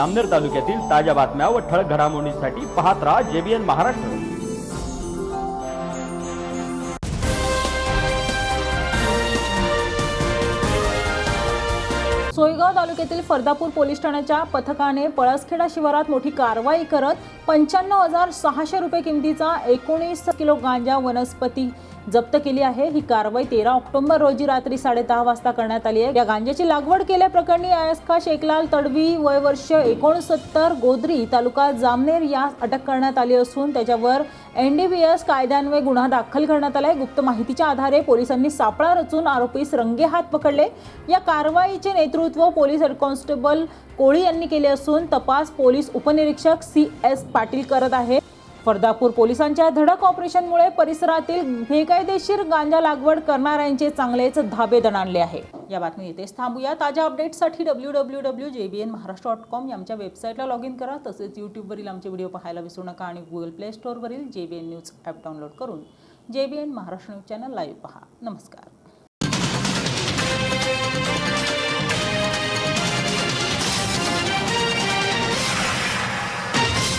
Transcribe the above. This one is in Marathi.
अमनेर तालुक्यातील ताज्या बातम्या व ठळक घडामोडींसाठी पाहत राहा जेबीएन महाराष्ट्र. सोयगाव तालुक्यातील फरदापूर पोलीस ठाण्याच्या पथकाने पळसखेडा शिवारात मोठी कारवाई करत पंच्याण्णव हजार सहाशे रुपये किमतीचा एकोणीस किलो गांजा वनस्पती जप्त केली आहे. ही कारवाई तेरा ऑक्टोबर रोजी रात्री साडेदहा वाजता करण्यात आली आहे. या गांजाची लागवड केल्याप्रकरणी आयस्का शेखलाल तडवी वय वर्ष एकोणसत्तर गोद्री तालुका जामनेर यास अटक करण्यात आली असून त्याच्यावर एन डी बी एस कायद्यान्वये गुन्हा दाखल करण्यात आलाय. गुप्त माहितीच्या आधारे पोलिसांनी सापळा रचून आरोपीस रंगेहात पकडले. या कारवाईचे नेतृत्व पोलीस हेड कॉन्स्टेबल कोळी यांनी केले असून तपास पोलीस उपनिरीक्षक सी एस पाटील करत आहे. फरदापूर पोलिसांच्या धडक ऑपरेशनमुळे परिसरातील बेकायदेशीर गांजा लागवड करणाऱ्यांचे चांगलेच धाबे दणाणले आहे. या बातमी इथेच थांबूया. ताज्या अपडेट्ससाठी W W W J B N Maharashtra dot com आमच्या वेबसाईटला लॉग इन करा. तसेच यूट्यूबवरील आमचे व्हिडिओ पाहायला विसरू नका आणि Google play स्टोअरवरील J B N news app download करून J B N Maharashtra news channel live पहा. नमस्कार.